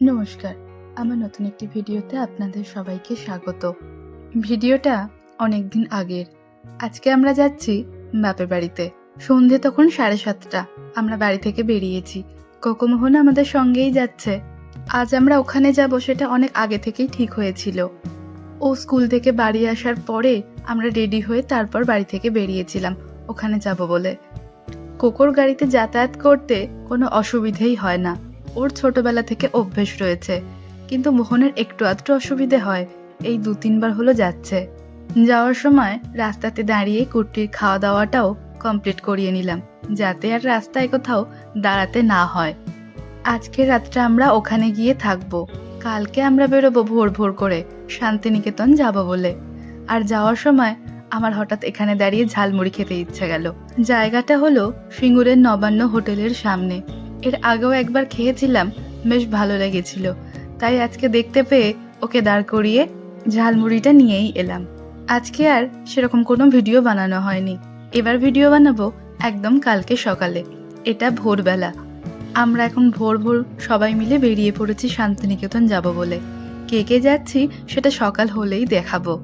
নমস্কার। আমার নতুন একটি ভিডিওতে আপনাদের সবাইকে স্বাগত। ভিডিওটা অনেক দিন আগের। আজকে আমরা যাচ্ছি বাপের বাড়িতে। সন্ধে তখন সাড়ে সাতটা। আমরা বাড়ি থেকে বেরিয়েছি। কোকোমোহন আমাদের সঙ্গেই যাচ্ছে। আজ আমরা ওখানে যাব সেটা অনেক আগে থেকেই ঠিক হয়েছিল। ও স্কুল থেকে বাড়ি আসার পরে আমরা রেডি হয়ে তারপর বাড়ি থেকে বেরিয়েছিলাম। ওখানে যাব বলে। কোকোর গাড়িতে যাতায়াত করতে কোনো অসুবিধেই হয় না। ওর ছোটবেলা থেকে অভ্যেস রয়েছে। কিন্তু মোহনের একটু আধটু অসুবিধে হয়। এই দু তিনবার হলো যাচ্ছে। যাওয়ার সময় রাস্তাতে দাঁড়িয়ে কুর্তির খাওয়া দাওয়াটাও কমপ্লিট করিয়ে নিলাম, যাতে আর রাস্তায় কোথাও দাঁড়াতে না হয়। আজকের রাতটা আমরা ওখানে গিয়ে থাকব। কালকে আমরা বেরোবো ভোর ভোর করে, শান্তিনিকেতন যাব বলে। আর যাওয়ার সময় আমার হঠাৎ এখানে দাঁড়িয়ে ঝালমুড়ি খেতে ইচ্ছে গেল। জায়গাটা হলো সিঙ্গুরের নবান্ন হোটেলের সামনে। এর আগেও একবার খেয়েছিলাম, বেশ ভালো লেগেছিল। তাই আজকে দেখতে পেয়ে ওকে দাঁড় করিয়ে ঝালমুড়িটা নিয়েই এলাম। আজকে আর সেরকম কোনো ভিডিও বানানো হয়নি। এবার ভিডিও বানাবো একদম কালকে সকালে। এটা ভোরবেলা। আমরা এখন ভোর ভোর সবাই মিলে বেরিয়ে পড়েছি শান্তিনিকেতন যাব বলে। কে কে যাচ্ছি সেটা সকাল হলেই দেখাবো।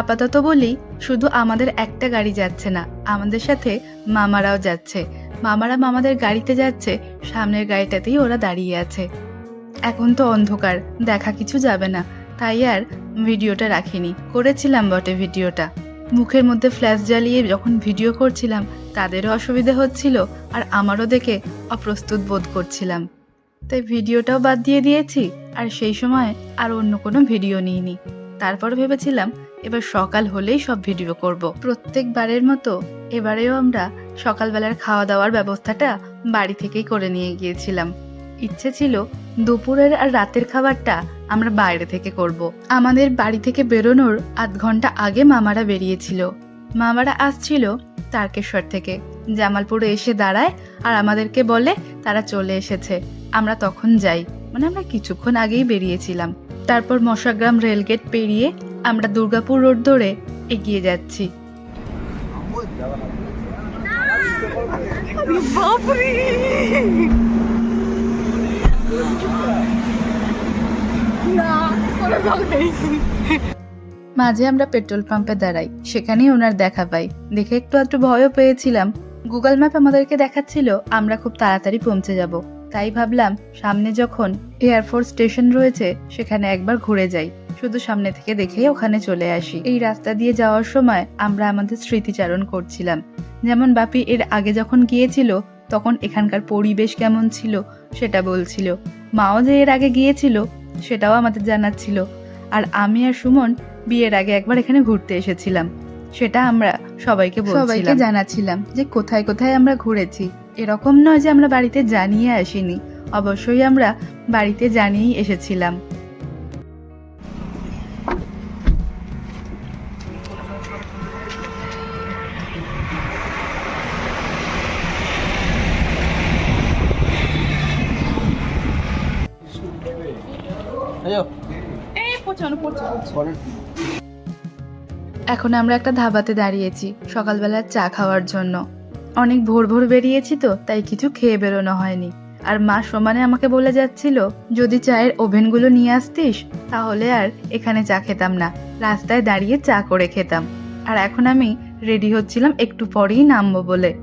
আপাতত বলি, শুধু আমাদের একটা গাড়ি যাচ্ছে না, আমাদের সাথে মামারাও যাচ্ছে। মামারা মামাদের গাড়িতে যাচ্ছে সামনের গাড়িটাতেই ওরা দাঁড়িয়ে আছে। এখন তো অন্ধকার, দেখা কিছু যাবে না। তাই আর ভিডিওটা রাখিনি। করেছিলাম বটে ভিডিওটা। মুখের মধ্যে ফ্ল্যাশ জ্বালিয়ে যখন ভিডিও করছিলাম, তাদেরও অসুবিধা হচ্ছিল আর আমারও দেখে অপ্রস্তুত বোধ করছিলাম। তাই ভিডিওটাও বাদ দিয়ে দিয়েছি, আর সেই সময় আর অন্য কোনো ভিডিও নিইনি। তারপর ভেবেছিলাম এবার সকাল হলেই সব ভিডিও করব। প্রত্যেকবারের মতো এবারেও আমরা সকালবেলার খাওয়া দাওয়ার ব্যবস্থাটা বাড়ি থেকেই করে নিয়ে গিয়েছিলাম। ইচ্ছে ছিল দুপুরের আর রাতের খাবারটা আমরা বাইরে থেকে করব। আমাদের বাড়ি থেকে বেরোনোর আধ ঘণ্টা আগে মামারা বেরিয়েছিল। মামারা আসছিল তারকেশ্বর থেকে। জামালপুরে এসে দাঁড়ায় আর আমাদেরকে বলে, তারা চলে এসেছে। আমরা তখন যাই। মানে আমরা কিছুক্ষণ আগেই বেরিয়েছিলাম। তারপর মশাগ্রাম রেলগেট পেরিয়ে আমরা দুর্গাপুর রোড ধরে এগিয়ে যাচ্ছি। মাঝে আমরা পেট্রোল পাম্পে দাঁড়াই, সেখানেই ওনার দেখা পাই। দেখে একটু একটু ভয়ও পেয়েছিলাম। গুগল ম্যাপ আমাদেরকে দেখাচ্ছিল, আমরা খুব তাড়াতাড়ি পৌঁছে যাব। তাই ভাবলাম, সামনে যখন এয়ারফোর্স স্টেশন রয়েছে, সেখানে একবার ঘুরে যাই। শুধু সামনে থেকে দেখেই ওখানে চলে আসি। এই রাস্তা দিয়ে যাওয়ার সময় আমরা আমাদের স্মৃতিচারণ করছিলাম। যেমন বাপি এর আগে যখন গিয়েছিল, তখন এখানকার পরিবেশ কেমন ছিল সেটা বলছিল। মাও যে এর আগে গিয়েছিল, সেটাও আমাদের জানাচ্ছিল। আর আমি আর সুমন বিয়ের আগে একবার এখানে ঘুরতে এসেছিলাম। সেটা আমরা সবাইকে সবাইকে জানাচ্ছিলাম যে কোথায় কোথায় আমরা ঘুরেছি। এরকম নয় যে আমরা বাড়িতে জানিয়ে আসিনি। অবশ্যই আমরা বাড়িতে জানিয়েই এসেছিলাম। এখন আমরা একটা ধাবাতে দাঁড়িয়েছি সকালবেলার চা খাওয়ার জন্য। অনেক ভোর ভোর বেরিয়েছি তো তাই কিছু খেয়ে বেরোনো হয়নি। আর মা সমানে আমাকে বলে যাচ্ছিল যদি চায়ের ওভেনগুলো নিয়ে আসতিস তাহলে আর এখানে চা খেতাম না। রাস্তায় দাঁড়িয়ে চা করে খেতাম। আর এখন আমি রেডি হচ্ছিলাম একটু পরেই নামবো বলে।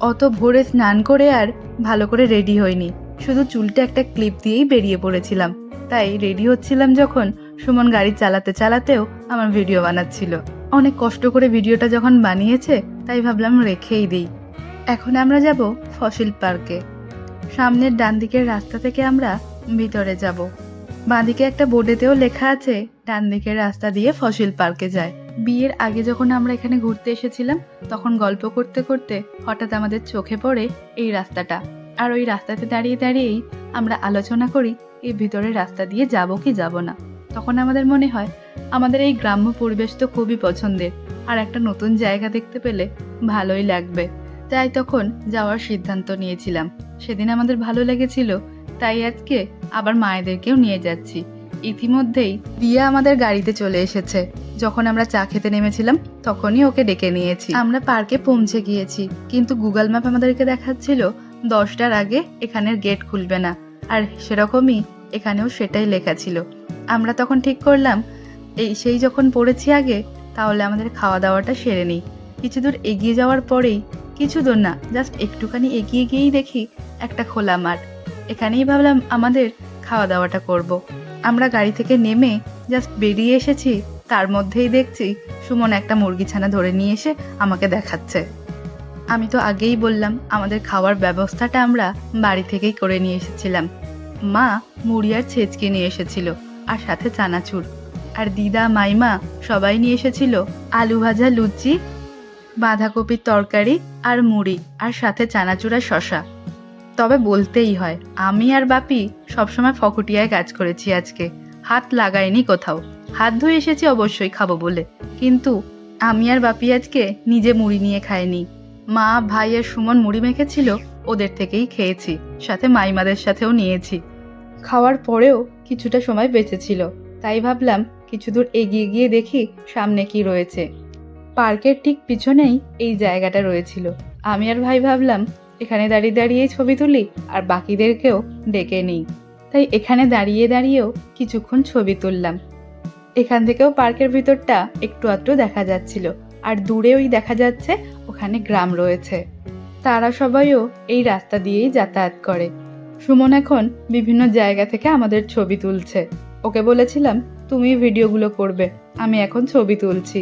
অত ভোরে স্নান করে আর ভালো করে রেডি হইনি। শুধু চুলটা একটা ক্লিপ দিয়েই বেরিয়ে পড়েছিলাম। তাই রেডি হচ্ছিলাম যখন সুমন গাড়ি চালাতে চালাতেও আমার ভিডিও বানাচ্ছিল। অনেক কষ্ট করে ভিডিওটা যখন বানিয়েছে, তাই ভাবলাম রেখেই দিই। এখন আমরা যাব ফসিল পার্কে। সামনের ডান দিকের রাস্তা থেকে আমরা ভিতরে যাব। বাঁদিকে একটা বোর্ডেতেও লেখা আছে, ডান দিকের রাস্তা দিয়ে ফসিল পার্কে যায়। বিয়ের আগে যখন আমরা এখানে ঘুরতে এসেছিলাম, তখন গল্প করতে করতে হঠাৎ আমাদের চোখে পড়ে এই রাস্তাটা। আর ওই রাস্তাতে দাঁড়িয়ে দাঁড়িয়েই আমরা আলোচনা করি এই ভিতরের রাস্তা দিয়ে যাব কি যাব না। তখন আমাদের মনে হয়, আমাদের এই গ্রাম্য পরিবেশ তো খুবই পছন্দের, আর একটা নতুন জায়গা দেখতে পেলে ভালোই লাগবে। তাই তখন যাওয়ার সিদ্ধান্ত নিয়েছিলাম। সেদিন আমাদের ভালো লেগেছিল, তাই আজকে আবার মায়েদেরকেও নিয়ে যাচ্ছি। ইতিমধ্যেই দিয়া আমাদের গাড়িতে চলে এসেছে। যখন আমরা চা খেতে নেমেছিলাম, তখনই ওকে ডেকে নিয়েছি। আমরা পার্কে পৌঁছে গিয়েছি, কিন্তু গুগল ম্যাপ আমাদেরকে দেখাচ্ছিল, দশটার আগে এখানের গেট খুলবে না। আর সেরকমই এখানেও সেটাই লেখা ছিল। আমরা তখন ঠিক করলাম, এই, সেই যখন পড়েছি আগে, তাহলে আমাদের খাওয়া দাওয়াটা সেরে নিই। কিছু দূর এগিয়ে যাওয়ার পরেই, কিছু দূর না, জাস্ট একটুখানি এগিয়ে গিয়েই দেখি একটা খোলা মাঠ। এখানেই ভাবলাম আমাদের খাওয়া দাওয়াটা করব। আমরা গাড়ি থেকে নেমে জাস্ট বেরিয়ে এসেছি, তার মধ্যেই দেখছি সুমন একটা মুরগি ছানা ধরে নিয়ে এসে আমাকে দেখাচ্ছে। আমি তো আগেই বললাম, আমাদের খাওয়ার ব্যবস্থাটা আমরা বাড়ি থেকেই করে নিয়ে এসেছিলাম। মা মুড়ি আর ছেচকে নিয়ে এসেছিল। আর সাথে চানাচুর। আর দিদা, মাইমা সবাই নিয়ে এসেছিল আলু ভাজা, লুচি, বাঁধাকপির তরকারি আর মুড়ি আর সাথে চানাচুর শশা তবে বলতেই হয়, আমি আর বাপি সবসময় ফকুটিয়ায় কাজ করেছি আজকে। হাত লাগাইনি কোথাও। হাত ধুয়ে এসেছি অবশ্যই খাব বলে। কিন্তু আমি আর বাপি আজকে নিজে মুড়ি নিয়ে খাইনি। মা, ভাই আর সুমন মুড়ি মেখেছিল, ওদের থেকেই খেয়েছি। সাথে মাইমাদের সাথেও নিয়েছি। খাওয়ার পরেও কিছুটা সময় বেঁচেছিল। তাই ভাবলাম কিছু দূর এগিয়ে গিয়ে দেখি সামনে কি রয়েছে। পার্কের ঠিক পিছনেই এই জায়গাটা রয়েছিল। আমি আর ভাই ভাবলাম, এখানে দাঁড়িয়ে দাঁড়িয়ে ছবি তুলি আর বাকিদেরকেও ডেকে নিই। তাই এখানে দাঁড়িয়ে দাঁড়িয়েও কিছুক্ষণ ছবি তুললাম। এখান থেকেও পার্কের ভিতরটা একটু আধটু দেখা যাচ্ছিল আর দূরে ওই দেখা যাচ্ছে ওখানে গ্রাম রয়েছে। তারা সবাইও এই রাস্তা দিয়েই যাতায়াত করে। সুমন এখন বিভিন্ন জায়গা থেকে আমাদের ছবি তুলছে। ওকে বলেছিলাম, তুমি ভিডিওগুলো করবে, আমি এখন ছবি তুলছি।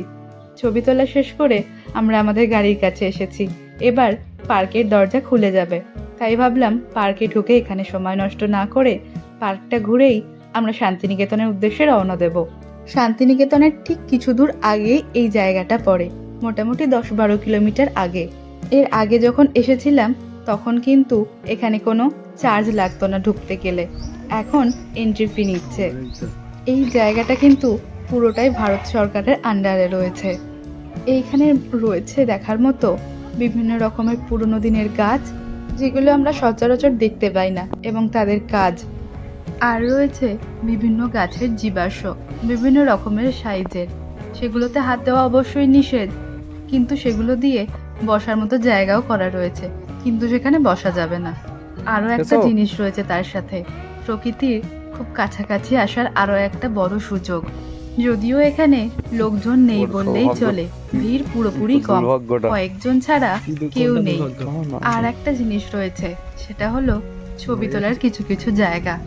ছবি তোলা শেষ করে আমরা আমাদের গাড়ির কাছে এসেছি। এবার পার্কের দরজা খুলে যাবে। তাই ভাবলাম পার্কে ঢুকে এখানে সময় নষ্ট না করে পার্কটা ঘুরেই আমরা শান্তিনিকেতনের উদ্দেশ্যে রওনা দেব। শান্তিনিকেতনের ঠিক কিছু দূর আগেই এই জায়গাটা পড়ে, মোটামুটি দশ বারো কিলোমিটার আগে। এর আগে যখন এসেছিলাম, তখন কিন্তু এখানে কোনো চার্জ লাগতো না ঢুকতে গেলে। এখন এন্ট্রি ফি নিচ্ছে। এই জায়গাটা কিন্তু পুরোটাই ভারত সরকারের আন্ডারে রয়েছে। এইখানে রয়েছে দেখার মতো বিভিন্ন রকমের পুরনো দিনের গাছ, যেগুলো আমরা সচরাচর দেখতে পাই না, এবং তাদের কাজ। আর রয়েছে বিভিন্ন গাছের জীবাশ্ম, বিভিন্ন রকমের সাইজের। সেগুলোতে হাত দেওয়া অবশ্যই নিষেধ, কিন্তু সেগুলো দিয়ে বসার মতো জায়গাও করা রয়েছে, কিন্তু সেখানে বসা যাবে না। আরও একটা জিনিস রয়েছে তার সাথে। প্রকৃতির খুব কাছাকাছি আসার আরও একটা বড় সুযোগ। যদিও এখানে লোকজন নেই বললেই চলে। ভিড় পুরোপুরি কম। কয়েকজন ছাড়া কেউ নেই। আর একটা জিনিস রয়েছে সেটা হলো ছবি তোলার কিছু কিছু জায়গা।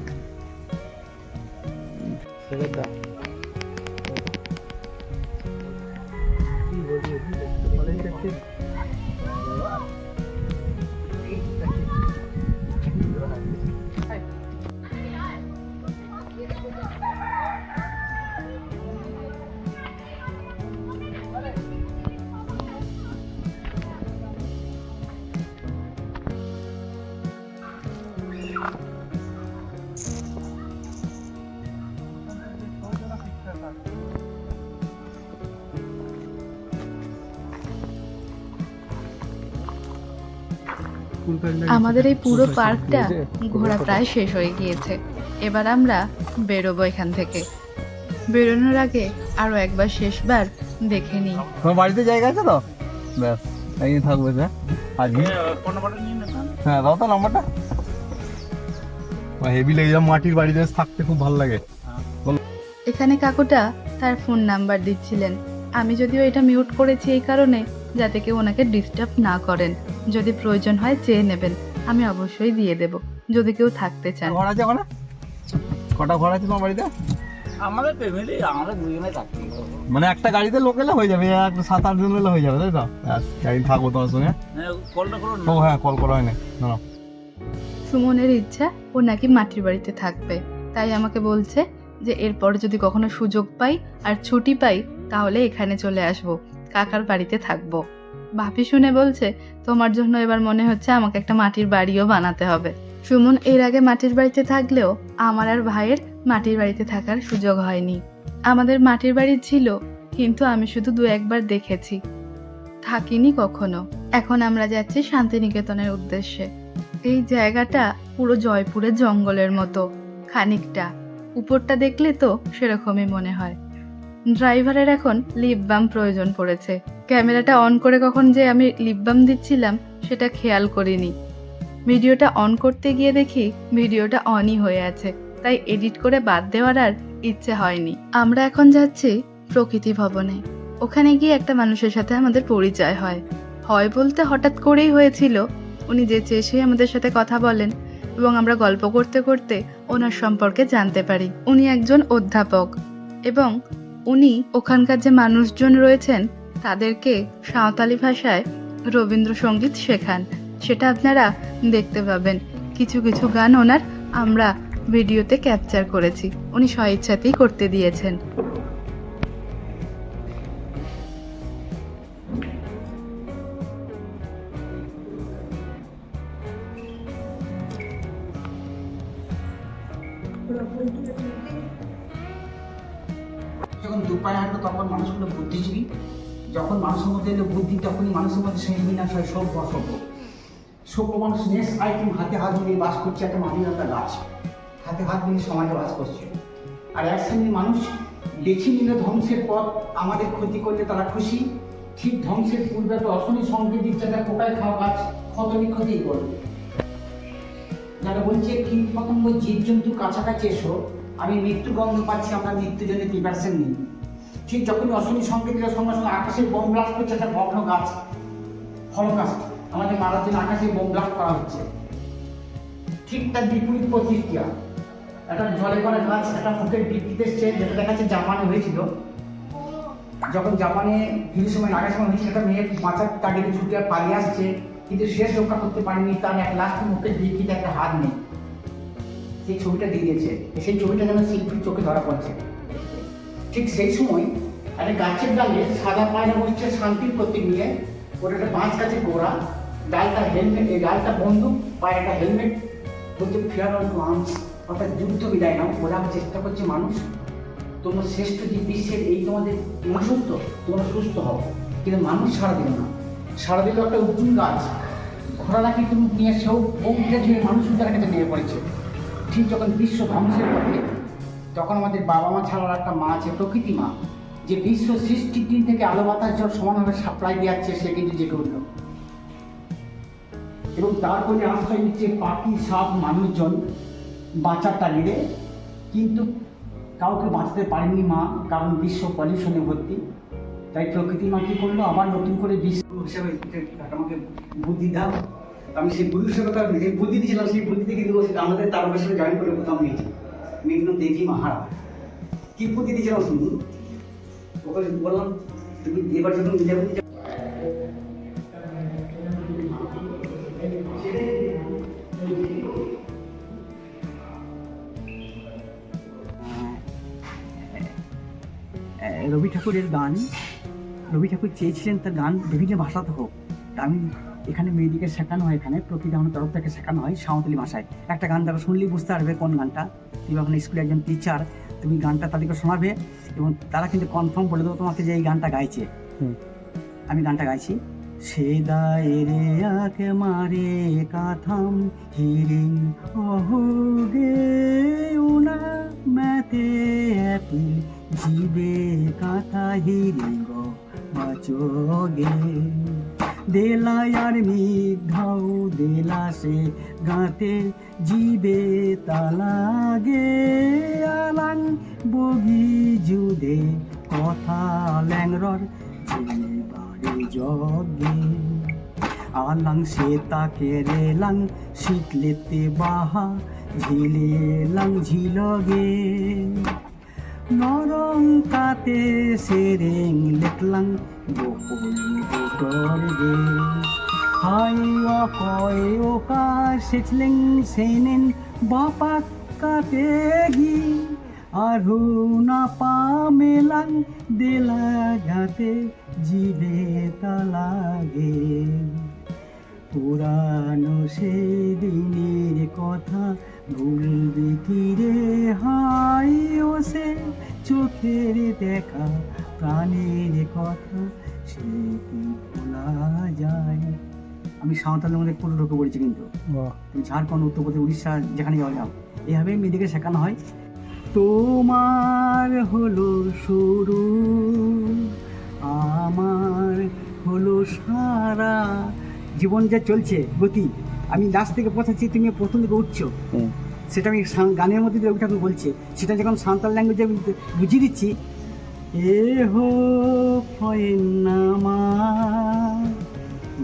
আমাদের এই পুরো পার্কটা ঘোরা প্রায় শেষ হয়ে গিয়েছে। এবার আমরা বেরোবো এখান থেকে। বেরোনোর আগে আরও একবার শেষবার দেখে নিই। তোমার বাড়িতে জায়গা আছে তো? ব্যাস এই থাকবে স্যার আজকে হ্যাঁ দাও তো নাম্বারটা হেভি লেগে মাটির বাড়িতে থাকতে খুব ভালো লাগে। এখানে কাকুটা তার ফোন নাম্বার দিচ্ছিলেন। আমি যদিও এটা মিউট করেছি এই কারণে যাতে কেউ ওনাকে ডিস্টার্ব না করেন। যদি প্রয়োজন হয় চেয়ে নেবেন। আমি অবশ্যই দিয়ে দেব যদি কেউ থাকতে চান। ঘর আছে ওখানে? কটা ঘর আছে তোমার বাড়িতে? আমাদের ফ্যামিলি আমরা দুজনে থাকি। মানে একটা গাড়িতে লোক এলে হয়ে যাবে এক সাত আট জন এলে হয়ে যাবে তাই তো? একদিন থাকব তোমার সঙ্গে কলটা ও হ্যাঁ কল করা হয়নি। না সুমনের ইচ্ছা ও নাকি মাটির বাড়িতে থাকবে। তাই আমাকে বলছে যে এরপর যদি কখনো সুযোগ পাই আর ছুটি পাই তাহলে এখানে চলে আসব। কাকার বাড়িতে থাকব। ভাবি শুনে বলছে, তোমার জন্য এবার মনে হচ্ছে আমাকে একটা মাটির বাড়িও বানাতে হবে। সুমন এর আগে মাটির বাড়িতে থাকলেও আমার আর ভাইয়ের মাটির বাড়িতে থাকার সুযোগ হয়নি। আমাদের মাটির বাড়ি ছিল, কিন্তু আমি শুধু দু একবার দেখেছি। থাকিনি কখনো। এখন আমরা যাচ্ছি শান্তিনিকেতনের উদ্দেশ্যে। এই জায়গাটা পুরো জয়পুরের জঙ্গলের মতো, খানিকটা। উপরটা দেখলে তো সেরকমই মনে হয়। ড্রাইভারের এখন লিপ বাম প্রয়োজন পড়েছে। ক্যামেরাটা অন করে কখন যে আমি লিপ বাম দিচ্ছিলাম, সেটা খেয়াল করিনি। ভিডিওটা অন করতে গিয়ে দেখি ভিডিওটা অনই হয়ে আছে, তাই এডিট করে বাদ দেওয়ার আর ইচ্ছে হয়নি। আমরা এখন যাচ্ছি প্রকৃতি ভবনে। ওখানে গিয়ে একটা মানুষের সাথে আমাদের পরিচয় হয়। হয় বলতে হঠাৎ করেই হয়েছিল, উনি যে চেয়ে আমাদের সাথে কথা বলেন এবং আমরা গল্প করতে করতে ওনার সম্পর্কে জানতে পারি। উনি একজন অধ্যাপক এবং উনি ওখানকার যে মানুষজন রয়েছেন, তাদেরকে সাঁওতালি ভাষায় রবীন্দ্রসঙ্গীত শেখান। সেটা আপনারা দেখতে পাবেন। কিছু কিছু গান ওনার আমরা ভিডিওতে ক্যাপচার করেছি। উনি স্বইচ্ছাতেই করতে দিয়েছেন। এলো বুদ্ধি তখনই মানুষের মধ্যে শেষ বিনাশ হয় সভ্য অসভ্য সভ্য মানুষ নেক্সট আইটেম হাতে হাত মিলিয়ে বাস করছে, একটা মাটির গাছ। হাতে হাত মিলিয়ে সমাজে বাস করছে। আর এক শ্রেণির মানুষ বেছে নিল ধ্বংসের পথ, আমাদের ক্ষতি করলে তারা খুশি। ঠিক ধ্বংসের পূর্বে একটা অশনি সংকেত দিচ্ছে, একটা পোকায় খাওয়া গাছ, ক্ষত বিক্ষতি করবে। যারা বলছে কীট পতঙ্গ জীবজন্তু কাছাকাছি এসো, আমি মৃত্যু গন্ধ পাচ্ছি, আমরা মৃত্যুর জন্য প্রিপারেশন নিই। ঠিক যখন অশনি সংকেত দিলে সঙ্গে সঙ্গে আকাশে বোম ব্লাস্ট করছে, একটা ভগ্ন গাছ হলকাস্ট আমাদের জন্য আকাশে বোম ব্লাস্ট করা হচ্ছে। ঠিক তার বিপরীত প্রতিক্রিয়া। একটা জলে করা গাছ, একটা মুখের বিকৃতি এসছে যেটা দেখা যাচ্ছে জাপানে হয়েছিল। যখন জাপানে কিছু সময় আগে সময় হয়েছিল, একটা মেয়ে বাঁচার তাগিদে ছুটে পালিয়ে আসছে, কিন্তু শেষ রক্ষা করতে পারেনি, তার এক লাস্ট মুখের বিকৃতি একটা হাত নেই। সেই ছবিটা দিয়ে দিয়েছে। সেই ছবিটা যেন শিল্পীর চোখে ধরা পড়ছে। ঠিক সেই সময় একটা গাছের ডালে সাদা পায়রা বসছে শান্তির প্রতীক নিয়ে। ওটা একটা বাঁশ গাছের গোড়া। ডালটা হেলমেট এই ডালটা বন্দুক পায়ে একটা হেলমেট বলছে ফিয়ার টু আর্মস অর্থাৎ যুদ্ধ বিদায় নাও। বোঝার চেষ্টা করছে মানুষ। তোমরা শ্রেষ্ঠ যে বিশ্বের এই তোমাদের অসুস্থ তোমরা সুস্থ হও। কিন্তু মানুষ সারা দিল না। সারা দিল একটা উজ্জুল গাছ। ঘোড়া নাকি তুমি নিয়ে সেও ঝুঁয়ে মানুষ তার কাছে নিয়ে পড়েছে। ঠিক যখন বিশ্ব ধ্বংসের পথে তখন আমাদের বাবা মা ছাড়ার একটা মা আছে, প্রকৃতি মা, যে বিশ্ব সৃষ্টির দিন থেকে আলো, বাতাস, জল সমানভাবে সাপ্লাই দিয়ে যাচ্ছে সে কিন্তু জেগে উঠল। এবং তারপরে আশ্রয় নিচ্ছে পাখি সাপ মানুষজন বাঁচার তাগিদে। কিন্তু কাউকে বাঁচাতে পারেনি মা, কারণ বিশ্ব পলিউশনে ভর্তি। তাই প্রকৃতি মা কী করল? আবার নতুন করে বিশ্ব হিসাবে আমাকে বুদ্ধি দাও, আমি সেই বুদ্ধি হিসেবে বুদ্ধি দিয়েছিলাম, সেই বুদ্ধিতে কিন্তু সেটা আমাদের তার বছরে জয়েন করে কোথাও নিয়েছি মেঘন দেবী মাহারা। কি বুদ্ধি দিয়েছিলাম শুনুন ওকে বললাম, তুমি এবার যখন বুদ্ধি রবি ঠাকুরের গান, রবি ঠাকুর চেয়েছিলেন তার গান বিভিন্ন ভাষাতে হোক। আমি এখানে মেয়েদিকে শেখানো হয় এখানে প্রকৃতি আমার তরফ থেকে শেখানো হয় সাঁওতালি ভাষায়। একটা গান তারা শুনলেই বুঝতে পারবে কোন গানটা। তুমি এখন স্কুলে একজন টিচার তুমি গানটা তাদেরকে শোনাবে এবং তারা কিন্তু কনফার্ম বলে দেবো তোমাকে যে এই গানটা গাইছে। আমি গানটা গাইছি। সে দায়েরে আকে মারে কাথাম হিরিং অহুগে উনা ম্যাতে অ্যাপিল জিবে কাথা হিরিঙ্গ বাচোগে। দেলায়ার মিঘাও দেলাসে গাতে জিবে তালাগে আলাং বগি জুদে কথা ল্যাংরর বাড়ি জগে। আলাং সে তাকে রেলাং শীতলেতে বাহা ঝিলে লাং ঝিলগে নরং কাতে সেরেং লেখলাং গোপন গোটর হাই অকয় ওকা সেচলেং সেনেন বাপাক কাতে আরু না পামেলাং দেলা ঘাতে জিবে তালাগে পুরানো সেই দিনের কথা ভুলবি কি হাই ও সে, চোখের দেখা প্রাণের কথা সে কি ভোলা যায়? আমি সাঁওতালের মধ্যে পুরো ঢুকে পড়েছি কিন্তু। তুমি ঝাড়খণ্ড উত্তরপ্রদেশ উড়িষ্যা যেখানে যাওয়া যাও। এভাবে মেয়েদেরকে শেখানো হয়। তোমার হলো শুরু আমার হলো সারা। জীবন যা চলছে গতি আমি লাস্ট থেকে পৌঁছাচ্ছি তুমি প্রথম দিকে উঠছো। সেটা আমি গানের মধ্যে দিয়ে ঠাকুর বলছে। সেটা যখন সাঁওতাল ল্যাঙ্গুয়েজে বুঝিয়ে দিচ্ছি এ হো ফয়েনামা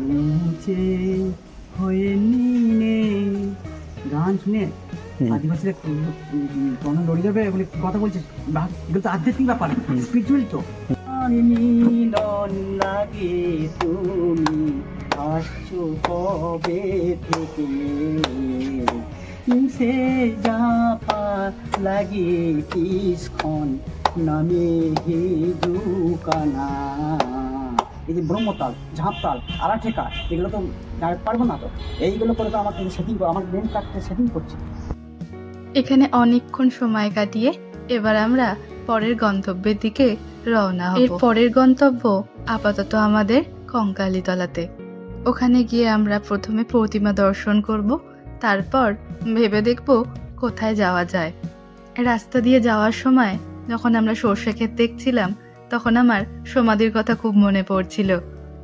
মুঝে হয়ে নিনে গান শুনে। আদিবাসীরা তখন লড়ে যাবে বলে কথা বলছে বা- এগুলো তো আধ্যাত্মিক ব্যাপার স্পিরিচুয়াল তো। মিলন লাগে তুমি আসছো কবে থেকে? সে যাপা লাগে কিসক্ষণ এই যে ব্রহ্মতাল, ঝাঁপতাল, আরাঠেকা, এগুলো তো পারব না তো। এইগুলো করে তো আমাকে সেটিং আমার ব্রেন কাটতে সেটিং করছে। এখানে অনেকক্ষণ সময় কাটিয়ে এবার আমরা পরের গন্তব্যের দিকে রওনা হব। এর পরের গন্তব্য আপাতত আমাদের কঙ্কালীতলাতে। ওখানে গিয়ে আমরা প্রথমে প্রতিমা দর্শন করব, তারপর ভেবে দেখব কোথায় যাওয়া যায়। রাস্তা দিয়ে যাওয়ার সময় যখন আমরা সর্ষে ক্ষেত দেখছিলাম, তখন আমার সমাধির কথা খুব মনে পড়ছিল।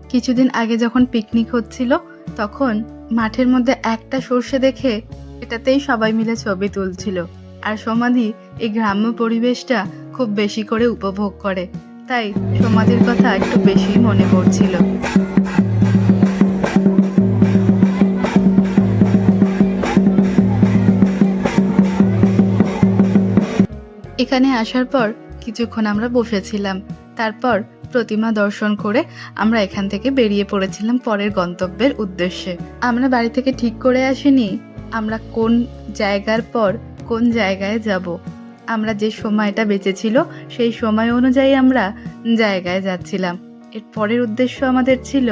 কিছুদিন আগে যখন পিকনিক হচ্ছিল, তখন মাঠের মধ্যে একটা সর্ষে দেখে এটাতেই সবাই মিলে ছবি তুলছিল। আর সমাধি এই গ্রাম্য পরিবেশটা খুব বেশি করে উপভোগ করে। তাই সমাধির কথা একটু বেশি মনে পড়ছিল। এখানে আসার পর কিছুক্ষণ আমরা বসেছিলাম। তারপর প্রতিমা দর্শন করে আমরা এখান থেকে বেরিয়ে পড়েছিলাম পরের গন্তব্যের উদ্দেশ্যে। আমরা বাড়ি থেকে ঠিক করে আসিনি, আমরা কোন জায়গার পর কোন জায়গায় যাব। আমরা যে সময়টা বেঁচেছিল, সেই সময় অনুযায়ী আমরা জায়গায় যাচ্ছিলাম। এর পরের উদ্দেশ্য আমাদের ছিল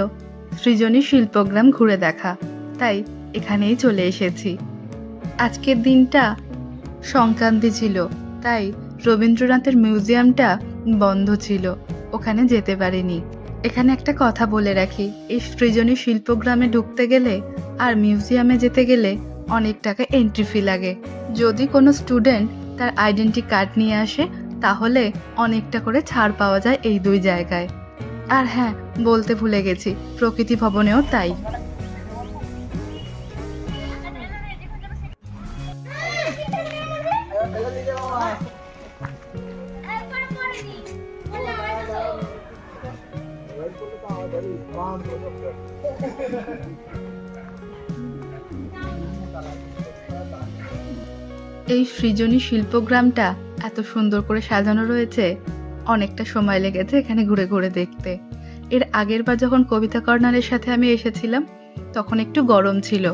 সৃজনী শিল্পগ্রাম ঘুরে দেখা। তাই এখানেই চলে এসেছি। আজকের দিনটা সংক্রান্তি ছিল। তাই রবীন্দ্রনাথের মিউজিয়ামটা বন্ধ ছিল, ওখানে যেতে পারিনি। এখানে একটা কথা বলে রাখি, এই সৃজনী শিল্পগ্রামে ঢুকতে গেলে আর মিউজিয়ামে যেতে গেলে অনেক টাকা এন্ট্রি ফি লাগে। যদি কোনো স্টুডেন্ট তার আইডেন্টি কার্ড নিয়ে আসে, তাহলে অনেকটা করে ছাড় পাওয়া যায় এই দুই জায়গায়। আর হ্যাঁ বলতে ভুলে গেছি, প্রকৃতি ভবনেও তাই। এই সৃজনী শিল্পগ্রামটা এত সুন্দর করে সাজানো রয়েছে, অনেকটা সময় লেগেছে এখানে ঘুরে ঘুরে দেখতে। এর আগের বার যখন কবিতা কর্নারের সাথে আমি এসেছিলাম, তখন একটু গরম ছিল।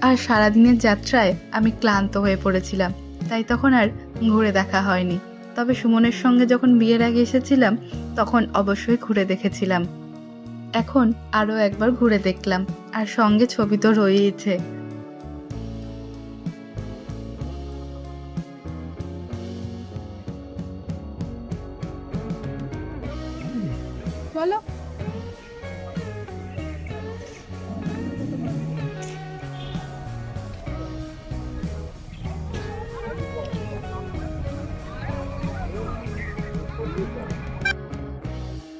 আর সারাদিনের যাত্রায় আমি ক্লান্ত হয়ে পড়েছিলাম, তাই তখন আর ঘুরে দেখা হয়নি। তবে সুমনের সঙ্গে যখন বিয়ের আগে এসেছিলাম, তখন অবশ্যই ঘুরে দেখেছিলাম। এখন আরও একবার ঘুরে দেখলাম, আর সঙ্গে ছবি তো রয়েইছে।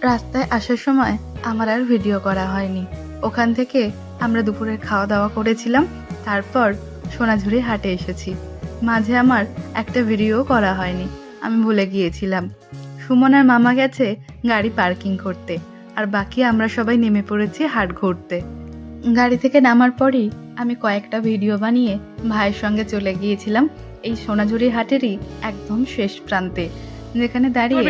রাস্তায় আসার সময় আমার আর ভিডিও করা হয়নি। ওখান থেকে আমরা দুপুরের খাওয়া দাওয়া করেছিলাম, তারপর সোনাঝুরি হাটে এসেছি। মাঝে আমার একটা ভিডিও করা হয়নি, আমি ভুলে গিয়েছিলাম। সুমনার মামা গেছে গাড়ি পার্কিং করতে, আর বাকি আমরা সবাই নেমে পড়েছি হাট ঘুরতে। গাড়ি থেকে নামার পরই আমি কয়েকটা ভিডিও বানিয়ে ভাইয়ের সঙ্গে চলে গিয়েছিলাম এই সোনাঝুরি হাটেরই একদম শেষ প্রান্তে। যেখানে দাঁড়িয়ে?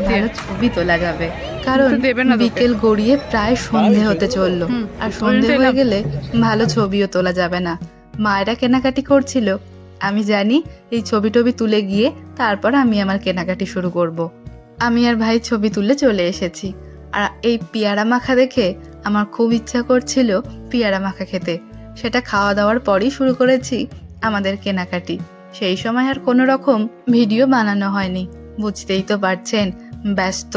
ভালো ছবি তোলা যাবে। কারণ। বিকেল গড়িয়ে প্রায় সন্ধে হতে চলল। আর সন্ধে হয়ে গেলে ভালো ছবিও তোলা যাবে না। মায়েরা কেনাকাটি করছিল। আমি জানি এই ছবি টবি তুলে গিয়ে তারপর আমি আমার কেনাকাটি শুরু করব। আমি আর ভাই ছবি তুলে চলে এসেছি। আর এই পেয়ারা মাখা দেখে আমার খুব ইচ্ছা করছিল পেয়ারা মাখা খেতে। সেটা খাওয়া দাওয়ার পরই শুরু করেছি আমাদের কেনাকাটি। সেই সময় আর কোনো রকম ভিডিও বানানো হয়নি। বুঝতেই তো পারছেন, ব্যস্ত।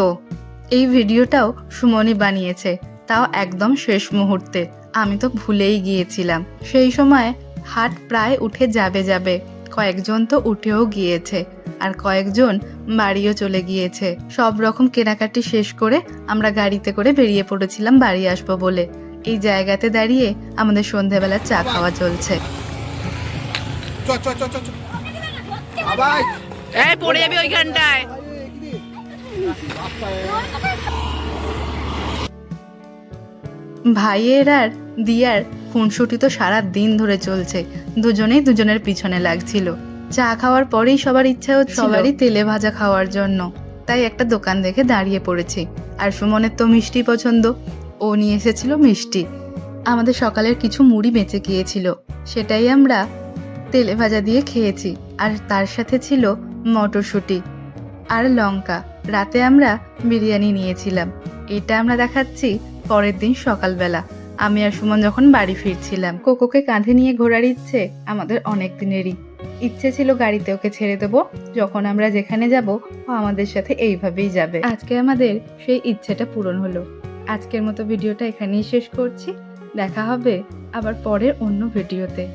এই ভিডিওটাও সুমনি বানিয়েছে, তাও একদম শেষ মুহূর্তে। আমি তো ভুলেই গিয়েছিলাম। সেই সময় হাট প্রায় উঠে যাবে যাবে, কয়েকজন তো উঠেও গিয়েছে, আর কয়েকজন বাড়িও চলে গিয়েছে। সব রকম কেনাকাটি শেষ করে আমরা গাড়িতে করে বেরিয়ে পড়েছিলাম বাড়ি আসব বলে। এই জায়গাতে দাঁড়িয়ে আমাদের সন্ধেবেলা চা খাওয়া চলছে। এই পড়ে যাবি ওইখানটায় ভাইয়ের আর দিয়ার খুনসুটি তো সারা দিন ধরে চলছে। দুজনেই দুজনের পিছনে লাগছিল। চা খাওয়ার পরেই সবার ইচ্ছা হচ্ছে সবারই তেলে ভাজা খাওয়ার জন্য। তাই একটা দোকান দেখে দাঁড়িয়ে পড়েছি। আর সুমনের তো মিষ্টি পছন্দ। ও নিয়ে এসেছিল মিষ্টি। আমাদের সকালের কিছু মুড়ি বেঁচে গিয়েছিল। সেটাই আমরা তেলে ভাজা দিয়ে খেয়েছি। আর তার সাথে ছিল মটরশুঁটি আর লঙ্কা। রাতে আমরা বিরিয়ানি নিয়েছিলাম। এটা আমরা দেখাচ্ছি পরের দিন সকালবেলা। আমি আর সুমন যখন বাড়ি ফিরছিলাম, কোকোকে কাঁধে নিয়ে ঘোরার ইচ্ছে আমাদের অনেক দিনেরই। ইচ্ছে ছিল গাড়িতে ওকে ছেড়ে দেবো, যখন আমরা যেখানে যাব ও আমাদের সাথে এইভাবেই যাবে। আজকে আমাদের সেই ইচ্ছেটা পূরণ হলো। আজকের মতো ভিডিওটা এখানেই শেষ করছি। দেখা হবে আবার পরের অন্য ভিডিওতে।